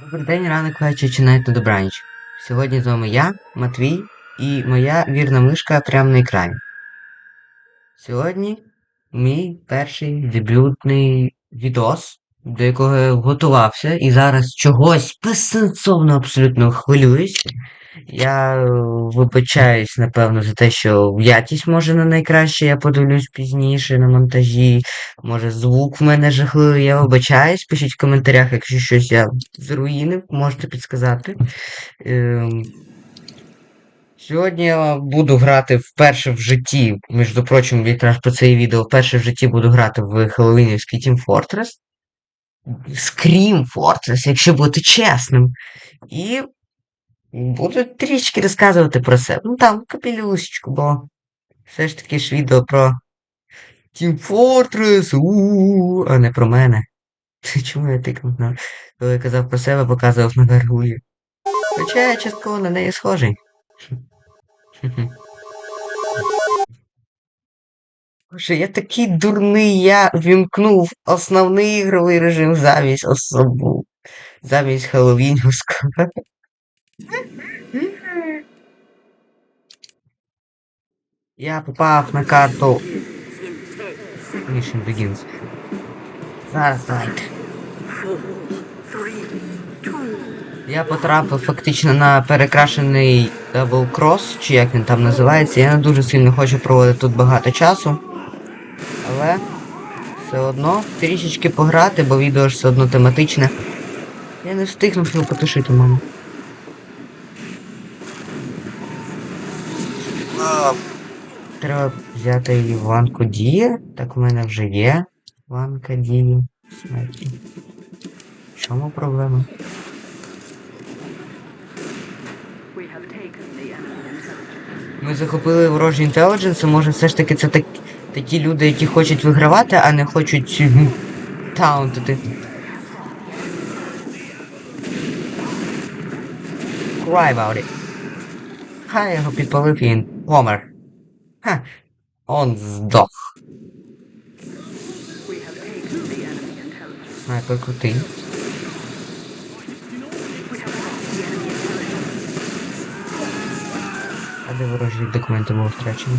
Добрий день, ранок, вечір чи навіть на добраніч. Сьогодні з вами я, Матвій, і моя вірна мишка прямо на екрані. Сьогодні мій перший дебютний відос, до якого я готувався, і зараз чогось безсенсовно абсолютно хвилююсь. Я е, вибачаюсь, напевно, за те, що якість може не найкраще, я подивлюсь пізніше на монтажі. Може, звук в мене жахливий, я вибачаюсь. Пишіть в коментарях, якщо щось я зруїнив, можете підсказати. Ем... Сьогодні я буду грати вперше в житті, між прочим, якраз про це і відео, вперше в житті буду грати в Хеллоуінівський Team Fortress. Scream Fortress, якщо бути чесним. І буду трішки розказувати про себе. Ну там, капелюсечку, бо все ж таки ж відео про Team Fortress, у а не про мене. Чому я тикнув на. Коли я казав про себе, показував на Гаргулію. Хоча я частково на неї схожий. Боже, я такий дурний, я вімкнув основний ігровий режим замість особу. Замість Хеллоуінівського. Я попав на карту. Mission Begins. Зараз давайте. Я потрапив фактично на перекрашений Double Cross, чи як він там називається. Я не дуже сильно хочу проводити тут багато часу. Але все одно трішечки пограти, бо відео ж все одно тематичне. Я не встигну його потушити, мама. Треба взяти ванку дії. Так у мене вже є. Ванка дії. Смерті. В чому проблема? Ми захопили ворожі інтелідженси, може все ж таки це так, такі люди, які хочуть вигравати, а не хочуть таунтити. Cry about it. Хай його підпалив він помер. Ха. Он здох. We have taken the enemy intelligence. Снайпер крутий. We have lost the enemy intelligence. А де ворожі документи було втрачено?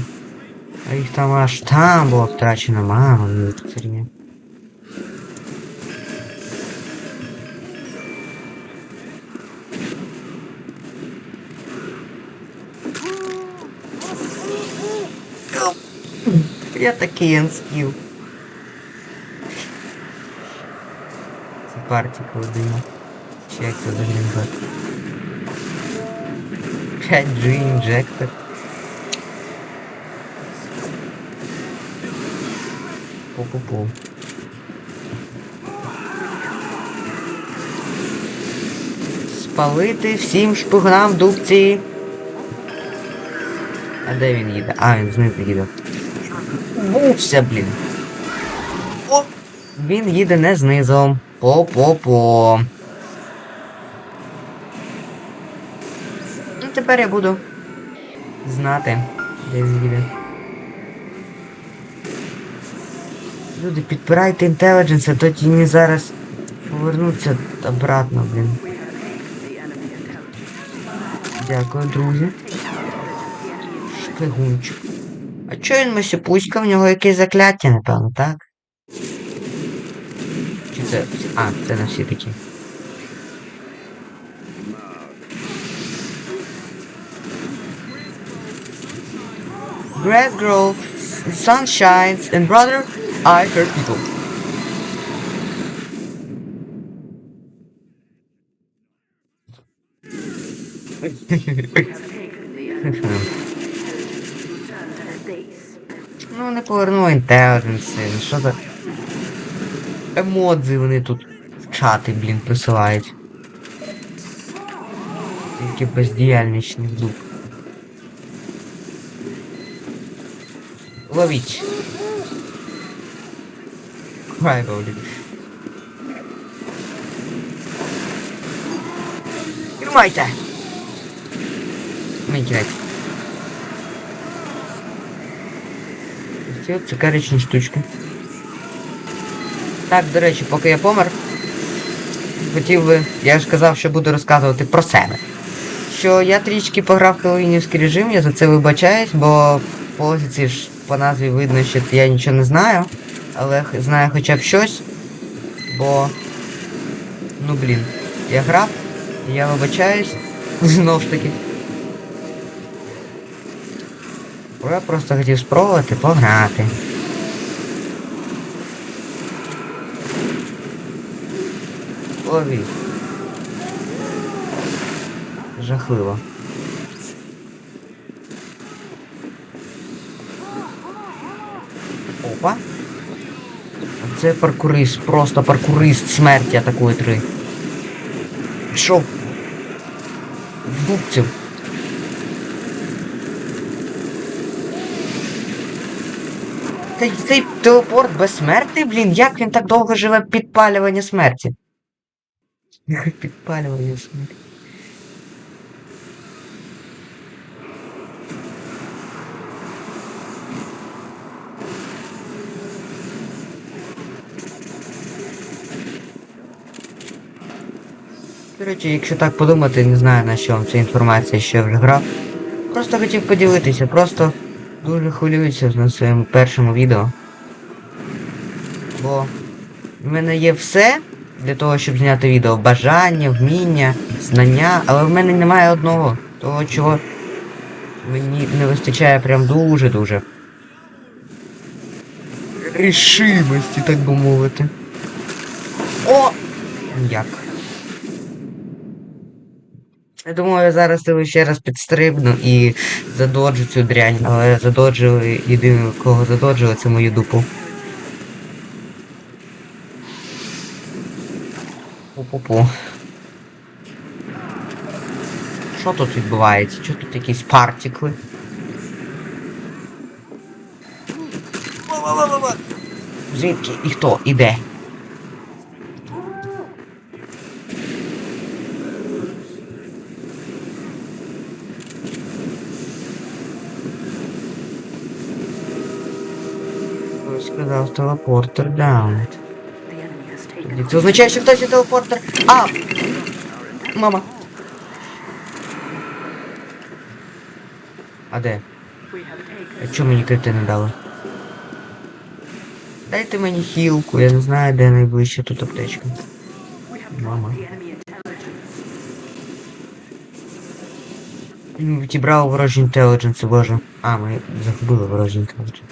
А їх там аж там було втрачено, мама, ну це херня. Я такий анскіл. Це партіка один. Чи як це взагалі назвати? 5G інжектор. Пу-пу-пу. Спалити всім шпигунам в дубці. А де він їде? А, він знизу їде. Бувся, блін. О! Він їде не знизу. По-по-по. Ну, тепер я буду знати, де він їде. Люди, підпирайте інтелідженс, а то тіні зараз повернуться обратно, блін. Дякую, друзі. Шпигунчик. А чо він масюпуська? В нього якесь закляття, напевно, так? Чи це. А, це на всі такі. Grass grows, sun shines, and brother, I hurt people. Ну, не поверну інтелідженси, ну що за... Емодзи вони тут в чати, блін, присилають. Тільки бездіяльничний дух. Ловіть. About it. Тримайте! Мені кінець. Ці от цукеричні. Так, до речі, поки я помер, хотів би, я ж казав, що буду розказувати про себе. Що я трішки пограв Хеллоуінівський режим, я за це вибачаюсь, бо по логіці ж по назві видно, що я нічого не знаю, але знаю хоча б щось. Бо. Ну блін, я грав, я вибачаюсь, знов ж таки. Бо Я просто хотів спробувати пограти. Лови. Жахливо. Опа. Це паркурист, просто паркурист смерті атакує три. Пішов. Вбукців. Цей, цей телепорт безсмертний, блін, як він так довго живе підпалювання смерті? Підпалювання смерті. До речі, якщо так подумати, не знаю на що вам ця інформація ще вже грав. Просто хотів поділитися, просто дуже хвилююся на своєму першому відео. Бо в мене є все для того, щоб зняти відео. Бажання, вміння, знання, але в мене немає одного. Того, чого мені не вистачає прям дуже-дуже. Рішимості, так би мовити. О! Як? Я думаю, я зараз тебе ще раз підстрибну і задоджу цю дрянь, але задоджили єдине, кого задоджили, це мою дупу. Пу-пу-пу. Що тут відбувається? Чого тут якісь партікли? Звідки? І хто? І де? телепортер даун. The enemy has taken Це означає, що хтось є телепортер. А! Мама. А де? We have taken А чому мені крити не дали? Дайте мені хілку, я не знаю, де найближча тут аптечка. we have Мама. dropped the enemy intelligence. Ну, Відібрав ворожі інтелідженси, боже. А, ми загубили ворожі інтелідженси.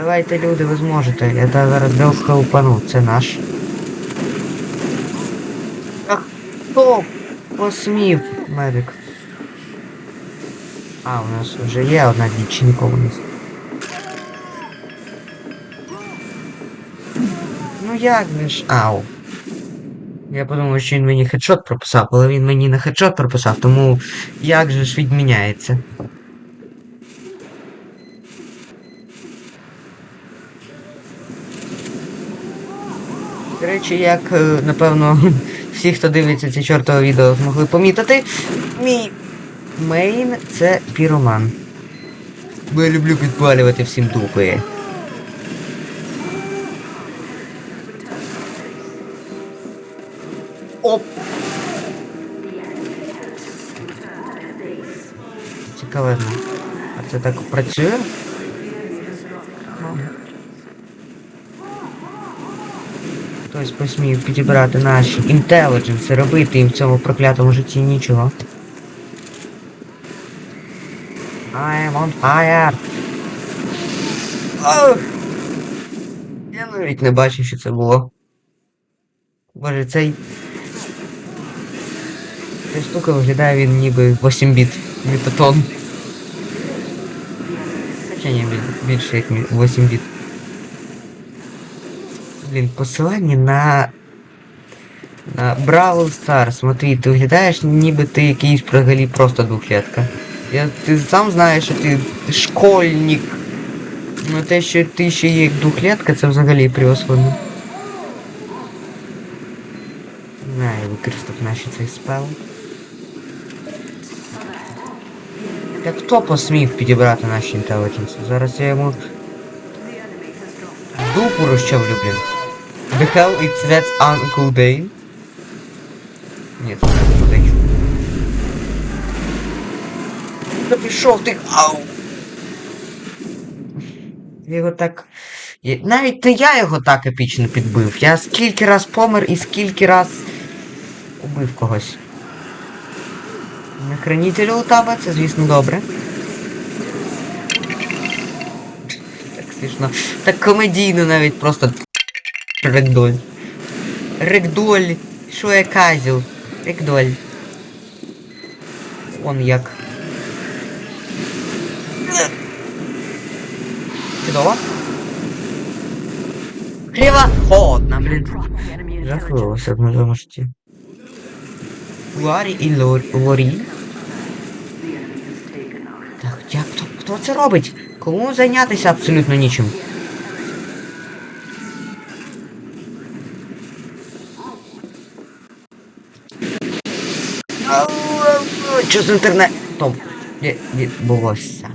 Давайте, люди, ви зможете. Я та зараз дав хаупану, це наш. А хто посмів, медик? А, у нас вже є одна дівчина нікого не. з- Ну як же ж. Ау. Я подумав, що він мені хедшот прописав, але він мені не хедшот прописав, тому як же ж відміняється. До речі, як, е, напевно, всі, хто дивиться це чортове відео, змогли помітити, мій мейн це піроман. Бо я люблю підпалювати всім дупи. Оп! Цікавезно. А це так працює? Хтось посмів підібрати наші інтелідженси, робити їм в цьому проклятому житті нічого. I am on fire! Ох! Я навіть не бачив, що це було. Боже, цей. Ця штука виглядає він ніби 8 біт мітатон. Хоча ні, біль- більше як мі- 8 біт. Блін, посилання на. На Бравл Stars. Смотри, ти виглядаєш, ти якийсь взагалі просто двухлетка. Я, ти сам знаєш, що ти школьник. Ну те, що ти ще є як двухлетка, це взагалі превосходно. Не знаю, використав наші цей спел. Так хто посмів підібрати наші інтелідженси? Зараз я йому The enemy has The hell it's that Uncle Dane? Ні, це не Uncle Dane. Та пішов ти. Ау! Я його так. я- Навіть не я його так епічно підбив. Я скільки раз помер і скільки раз убив когось. На хранителю у тебе, це звісно добре. Так смішно. Так комедійно навіть просто. Рекдоль. Рекдоль. Що я казів? Рекдоль. Он як. Чудово. Хліва холодна, блін. Все в моєму. Ларі і Лор... Лорі. Так, як хто, хто це робить? Кому зайнятися абсолютно нічим? Що з інтернетом ві- відбулося?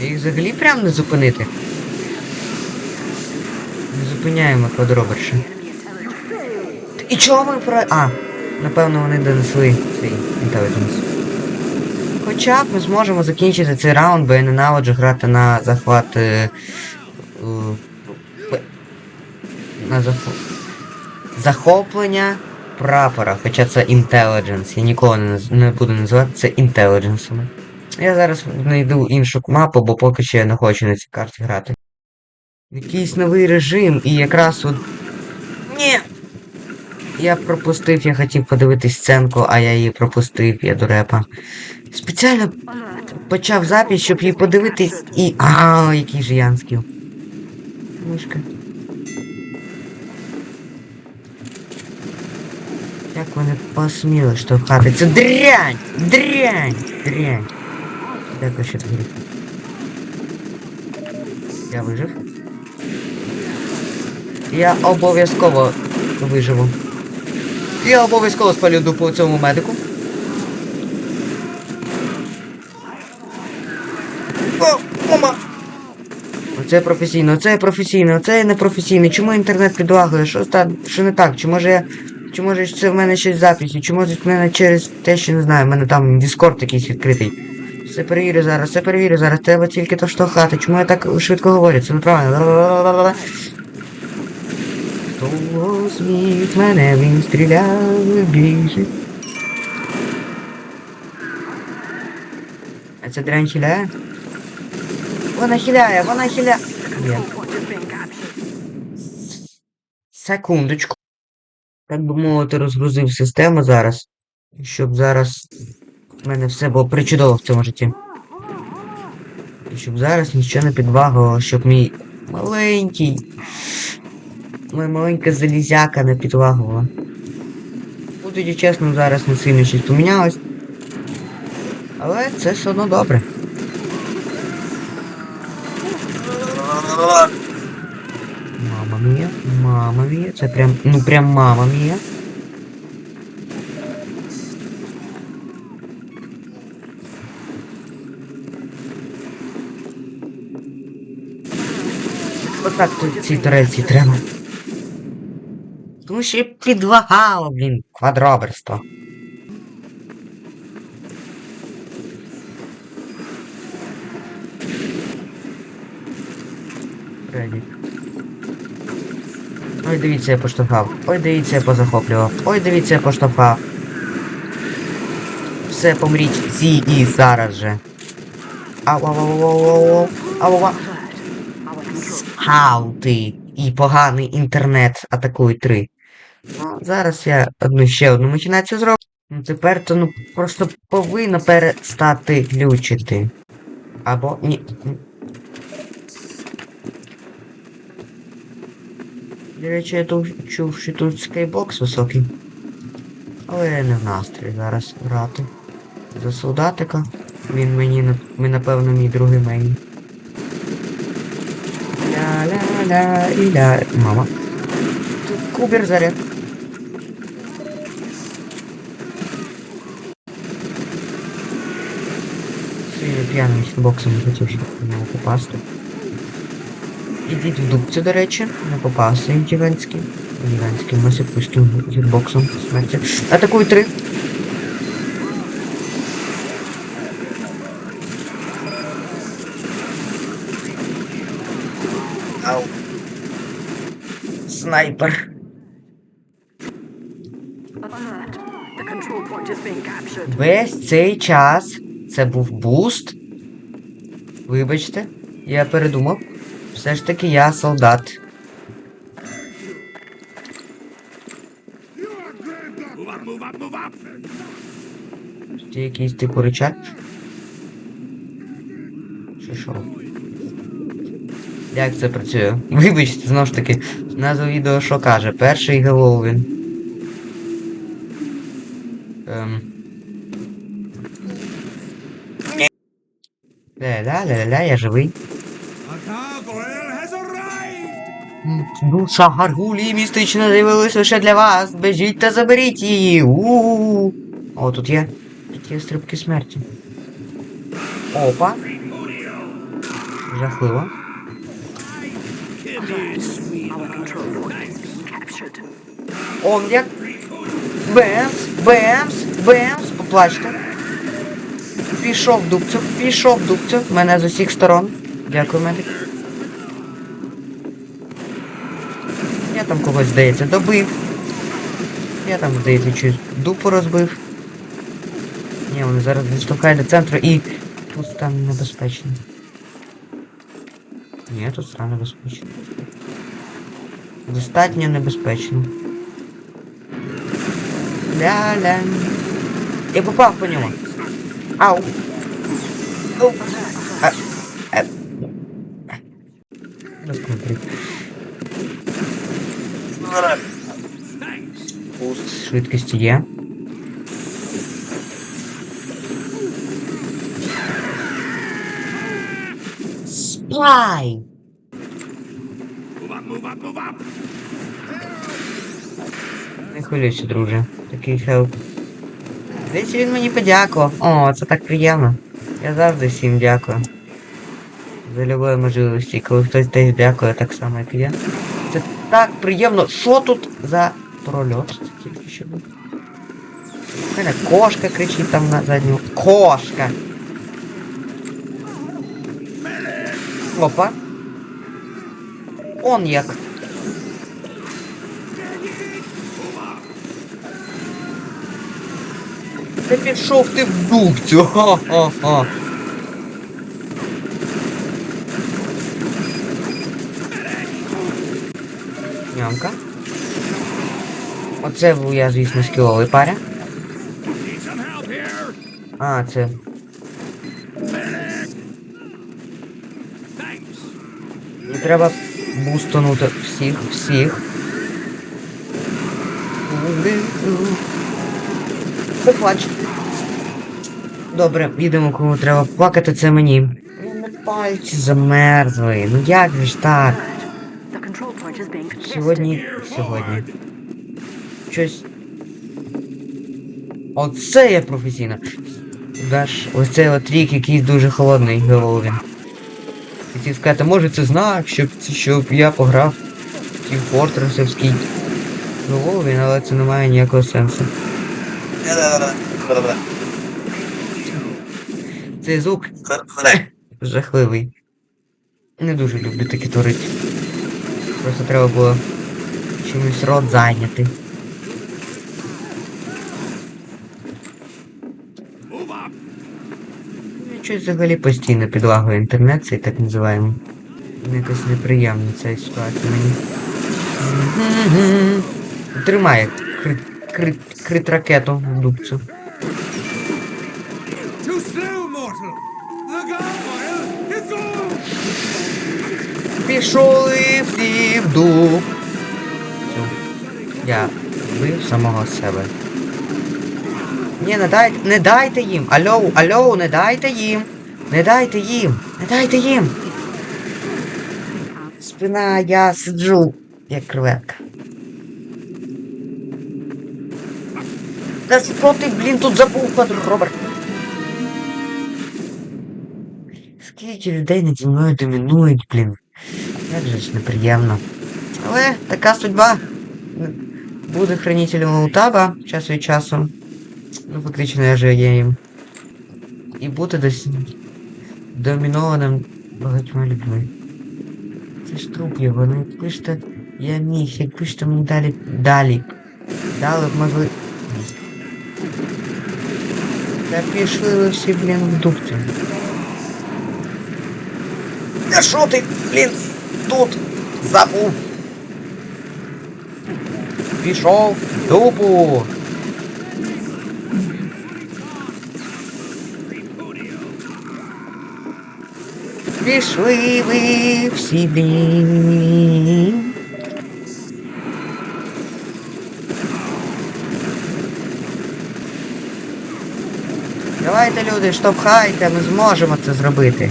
Їх взагалі прям не зупинити. Не зупиняємо квадроберша. І чого ми про. А, напевно, вони донесли свій інтелідженс. Хоча б ми зможемо закінчити цей раунд, бо я ненавиджу грати на захват. Е, е, на захоп... захоплення прапора, хоча це інтелідженс. Я ніколи не, не буду називати це інтелідженсами. Я зараз знайду іншу мапу, бо поки що я не хочу на цій карті грати. Якийсь новий режим, і якраз от. Ні! Я пропустив, я хотів подивитись сценку, а я її пропустив, я дурепа. Спеціально почав запись, щоб її подивитись і. А, який же янський. Мишка. Як вони посміли штовхати? Це дрянь! Дрянь! Дрянь! Дякую, що ти. Я вижив. Я обов'язково виживу. Я обов'язково спалю дупу цьому медику. О, мама! Оце професійно, оце професійно, оце не професійно. Чому інтернет підлагує? Що, що не так? Чи може я. Чи може це в мене щось записі? Чи може в мене через те, що не знаю, в мене там Discord якийсь відкритий. Все перевірю зараз, все перевірю зараз. Треба тільки то штовхати. Чому я так швидко говорю? Це неправильно. Хто зміг мене, він стріляв більше. А це дрянь хиляє? Вона хиляє, вона хиляє. Є. What has been captured. Секундочку. Так би мовити, розгрузив систему зараз. Щоб зараз в мене все було причудово в цьому житті. І щоб зараз нічого не підвагувало, щоб мій маленький. Моя маленька залізяка не підвагувала. Будучи чесним, зараз не сильно щось помінялось. Але це все одно добре. Мама мія, мама мія, це прям, ну прям мама мія. Отак тут цій турельці треба. Тому що я підлагало, блін, квадроберство. Ой, дивіться, я поштовхав. Ой, дивіться, я позахоплював. Ой, дивіться, я поштовхав. Все, помріть всі і зараз же. Ау, ау, ау, ау, ау, ау, ау, ау. Alert. Our control. Скаути і поганий інтернет атакують три. Ну, зараз я одну ще одну махінацію зроблю. Ну тепер то ну просто повинно перестати глючити. Або ні. До речі, я тут чув, що тут скайбокс високий. Але я не в настрої зараз грати. За солдатика. Він мені ми, напевно, мій другий мені. Ля-ля-ля і ля. Мама. Тут кубер заряд. П'яним боксом не хотів, щоб в нього попасти. Ідіть в дубцю, до речі, не попався гігантський. Гігантським масипустим гірбоксом смерті. Атакуй три. Ау. Снайпер. Весь цей час це був буст. Вибачте, я передумав. Все ж таки я солдат. Це якийсь типу рычаг? Чи що? Як це працює? Вибачте, знову ж таки, назва відео що каже? Перший Геловін. Ем. Ля-ля-ля-ля, я живий. Душа гаргулі містично з'явилась лише для вас. Бежіть та заберіть її. У-у-у. О, тут є. Тут є стрибки смерті. Опа. Жахливо. Он як. Бемс, бемс, бемс. Поплачте. Пішов дубцю, пішов дубцю. Мене з усіх сторон. Дякую, медик. Когось, здається, добив. Я там, здається, щось дупу розбив. Ні, вони зараз відштовхають до центру і тут стане небезпечно. Ні, тут стане небезпечно. Достатньо небезпечно. Ля-ля. Я попав по ньому. Ау. Ау. А, а. Розконтроль. Пуст швидкості є. Спай! Не хвилюйся, друже. Такий хелп. Десь він мені подякував. О, це так приємно. Я завжди всім дякую. За любої можливості, коли хтось теж дякує так само, як я. Це так приємно. Що тут за прольот? Це тільки що був. Мене кошка кричить там на задню. Кошка! Опа. Он як. Та пішов ти в дубцю. Ха-ха-ха. Нямка. Оце був я, звісно, скіловий паря. А, це. Не треба бустанути всіх, всіх. Поплач. Добре, їдемо, кому треба плакати, це мені. Пальці замерзли. Ну як же ж так? Сьогодні. Сьогодні. Щось. Оце я професійно. Даш, ось цей от рік якийсь дуже холодний Геловін. Хотів сказати, може це знак, щоб, щоб я пограв в Team Fortress'овський Геловін, але це не має ніякого сенсу. Цей звук жахливий. Не дуже люблю такі творити. Просто треба було чимось рот зайняти. Щось взагалі постійно підлагує інтернет, цей так називаємо. Ну, Якось неприємна ця ситуація мені. Тримає крит, крит, крит ракету в дубцю. Пішли всі в дуб. Я вбив самого себе. Ні, не дайте, не дайте їм. Алло, алло, не дайте їм. Не дайте їм. Не дайте їм. Спина, я сиджу, як креветка. Та що ти, блін, тут забув, Роберт? Скільки людей наді мною домінують, блін. Як же ж неприємно. Але така судьба. Буде хранителем Лаутаба час від часу. Ну, фактично я же є їм. І бути десь домінованим багатьма людьми. Це ж труп його, ну якби ж то я міг, якби ж то мені далі далі. Дали б можливо. Та пішли ви всі, блін, в дубцю. Та що ти, блін, тут забув? Пішов в дупу. Пішли ви всі, блін. Давайте, люди, штовхайте, ми зможемо це зробити.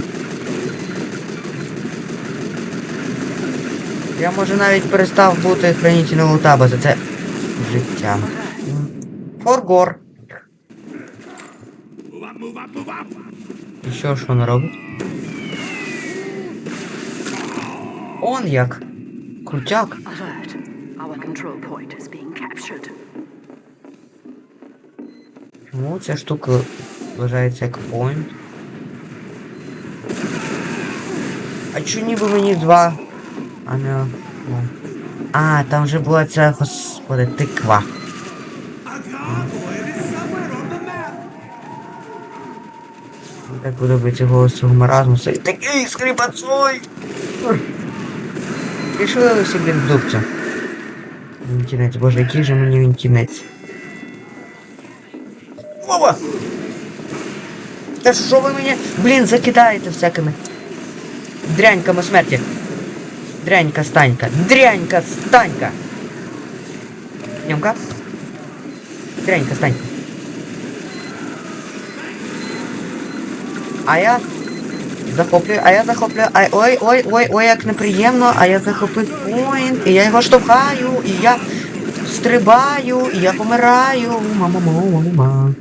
Я може навіть перестав бути хранителем Лутаба за це життя. Форгор. І що ж робить? Он як. Крутяк. Чому ця штука вважається як point? А чо ніби мені два? А не. ну. А, там вже була ця, господи, тиква. Так подобається голос цього такий скрипацой! Ви всі, блін, в дубцю. Боже, який же мені він кінець. Вова! Та що ви мені, блін, закидаєте всякими дряньками смерті? Дрянька станька, дрянька станька! Нямка? Дрянька станька. А я захоплюю, а я захоплюю, ай, ой, ой, ой, ой, як неприємно, а я захопив поінт, і я його штовхаю, і я стрибаю, і я помираю. Мама, мама, мама.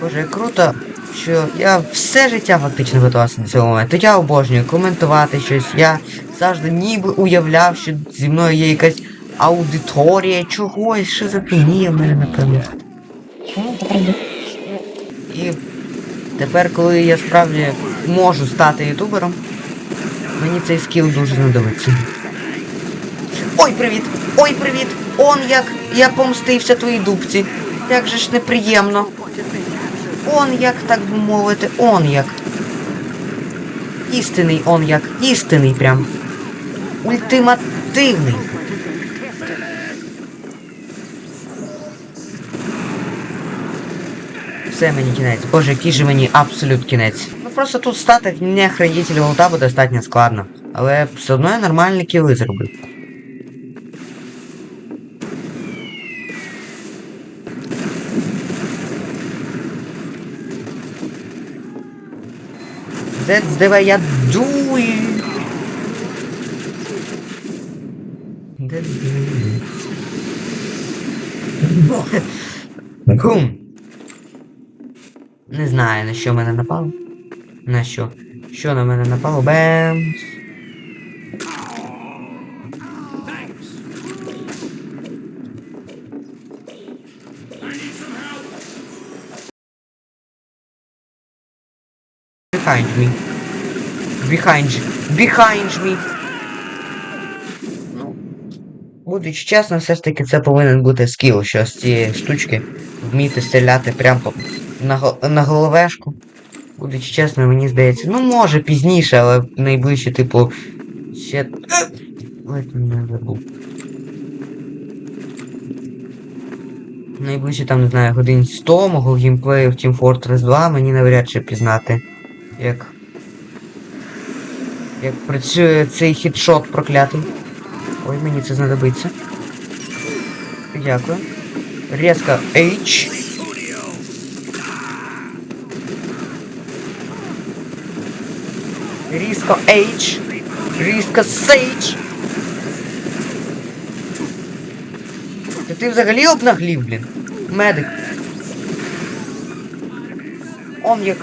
Боже, як круто, що я все життя фактично готувався до цього моменту. Я обожнюю коментувати щось. Я завжди ніби уявляв, що зі мною є якась аудиторія чогось, що шизофренія в мене напевно. Чому? І тепер, коли я справді можу стати ютубером, мені цей скіл дуже знадобиться. Ой, привіт! Ой, привіт! Он як я помстився твоїй дубці. Як же ж неприємно. Он як, так би мовити, он як. Істинний он як. Істинний прям. Ультимативний. Все мені кінець. Боже, який же мені абсолют кінець. Ну просто тут стати не хранителем лутабу достатньо складно. Але все одно я нормальні кіли зробив. That's the way I do it. That's the way. Кум. Не знаю, на що мене напало. На що? Що на мене напало? Бемс. Behind me. Behind. Behind me. Ну, будучи чесно, все ж таки це повинен бути скіл, що з цієї штучки вміти стріляти прямо по на, на головешку. Будучи чесно, мені здається. Ну може пізніше, але найближче, типу. Ще. Ледь мене забув. Найближче там, не знаю, годин 100 мого геймплею в Team Fortress 2 мені навряд чи пізнати. Як. Як працює цей хітшот проклятий. Ой, мені це знадобиться. Дякую. Резко H. Різко H. Різко Sage. Та ти взагалі обнаглів, блін. Медик. Он як.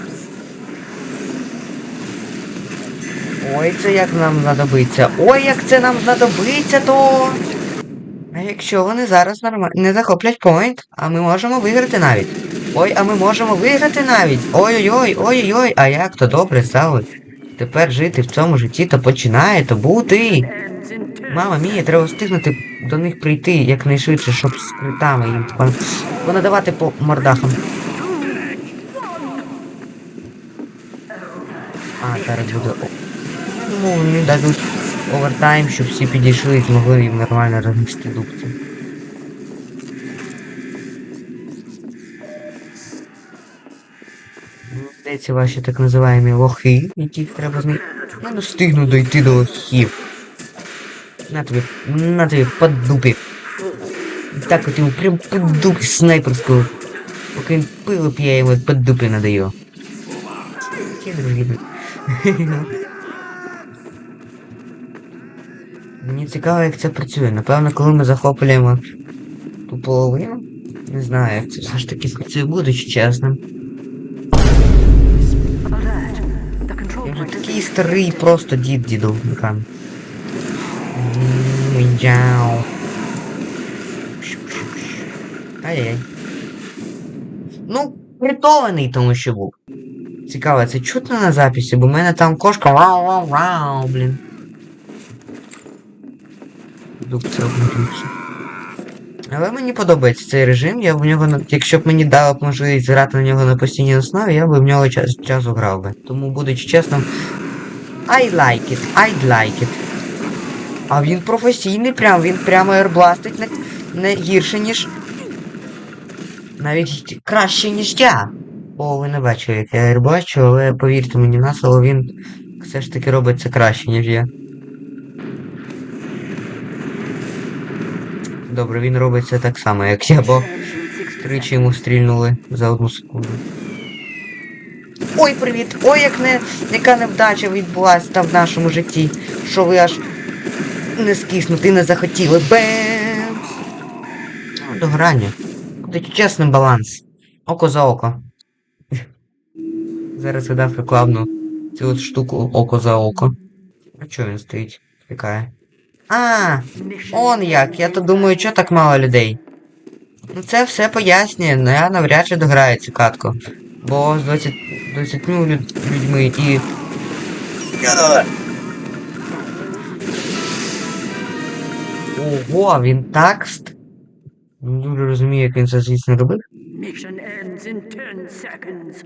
Ой, це як нам знадобиться. Ой, як це нам знадобиться, то. А якщо вони зараз норма... не захоплять поінт, а ми можемо виграти навіть. Ой, а ми можемо виграти навіть. Ой-ой-ой, ой-ой-ой, а як то добре стало. Тепер жити в цьому житті то починає то бути. Мама мія, треба встигнути до них прийти якнайшвидше, щоб з критами їм понадавати по мордахам. А, зараз буде. Ну, вони дадуть овертайм, щоб всі підійшли і змогли їм нормально рознести дубці. Здається, ваші так називаємо лохи, яких треба знайти. Я не встигну дойти до лохів. На тобі, на тобі, под дупі. Так от йому прям под дупі снайперську. Поки він пиво п'є, я йому под дупі надаю. Які другі. Мені цікаво, як це працює. Напевно, коли ми захоплюємо ту половину. Не знаю, як це все ж таки працює, будучи чесним. Я вже point is такий старий просто дід дідовника. Мяу. Ай-яй. Ну, врятований тому що був. Цікаво, це чутно на записі, бо в мене там кошка вау-вау-вау, блін. Дубця обмежився. Але мені подобається цей режим, я в нього, якщо б мені дали б можливість грати на нього на постійній основі, я би в нього час, часу грав би. Тому, будучи чесним, I like it, I'd like it. А він професійний прям, він прямо ербластить не, не гірше, ніж. Навіть краще, ніж я. О, ви не бачили, як я ерблачу, але повірте мені на слово, він все ж таки робить це краще, ніж я. Добре, він робить це так само, як я, бо Engine 60 тричі йому стрільнули за одну секунду. Ой, привіт! Ой, як не яка невдача відбулася там в нашому житті, що ви аж не скиснути не захотіли. Бем! Ну, До грання. Чесний баланс. Око за око. Зараз я дав рекламну цю от штуку око за око. А чого він стоїть? Чекає. А. Он як, я то думаю, чого так мало людей. Ну це все пояснює, але я навряд чи дограю цю катку. Бо з 20, 20 люд, людьми і. Ого, він так ст. Не дуже розумію, як він це звісно робив. Mission ends in 10 seconds.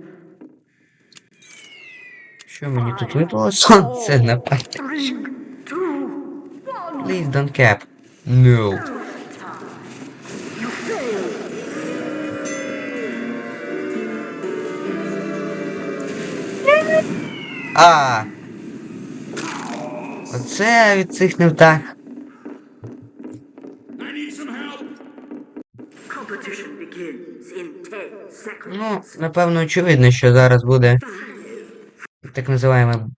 Що мені тут випало? Сонце на пальці. Three, two, one. Please don't cap. No. А. Оце від цих невдах. I need some help. Competition begins in 10 seconds. Ну, напевно, очевидно, що зараз буде так називаємо.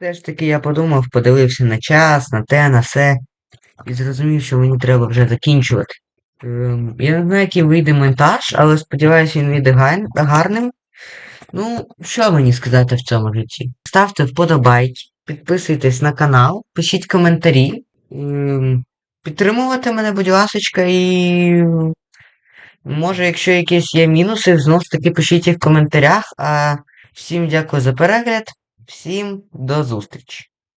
Все ж таки я подумав, подивився на час, на те, на все. І зрозумів, що мені треба вже закінчувати. Ем, я не знаю, який вийде монтаж, але сподіваюся, він вийде гарним. Ну, що мені сказати в цьому житті? Ставте вподобайки, підписуйтесь на канал, пишіть коментарі. Підтримувати мене, будь ласка, і може, якщо якісь є мінуси, знов ж таки пишіть їх в коментарях. А всім дякую за перегляд, всім до зустрічі.